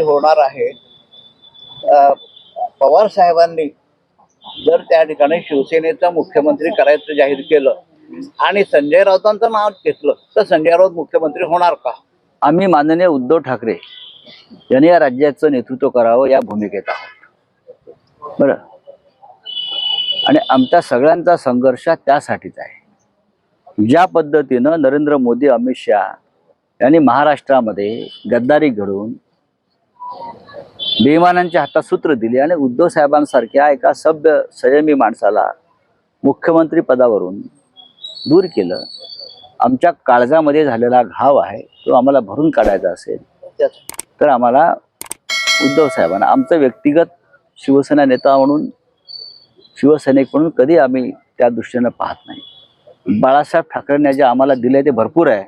होणार आहे. पवार साहेबांनी जर त्या ठिकाणी शिवसेनेचा मुख्यमंत्री करायचं जाहीर केलं आणि संजय राऊतांचं नाव घेतलं तर संजय राऊत मुख्यमंत्री होणार का? आम्ही माननीय उद्धव ठाकरे यांनी या राज्याचं नेतृत्व करावं या भूमिकेत आहोत. बरं. आणि आमच्या सगळ्यांचा संघर्ष त्यासाठीच आहे. ज्या पद्धतीनं नरेंद्र मोदी अमित शहा यांनी महाराष्ट्रामध्ये गद्दारी घडवून बेईमानांच्या हातात सूत्र दिली आणि उद्धव साहेबांसारख्या एका सभ्य संयमी माणसाला मुख्यमंत्री पदावरून दूर केलं. आमच्या काळजामध्ये झालेला घाव आहे तो आम्हाला भरून काढायचा असेल तर आम्हाला उद्धव साहेबांना आमचं व्यक्तिगत शिवसेना नेता म्हणून शिवसैनिक म्हणून कधी आम्ही त्या दृष्टीनं पाहत नाही. बाळासाहेब ठाकरेंनी जे आम्हाला दिले ते भरपूर आहे.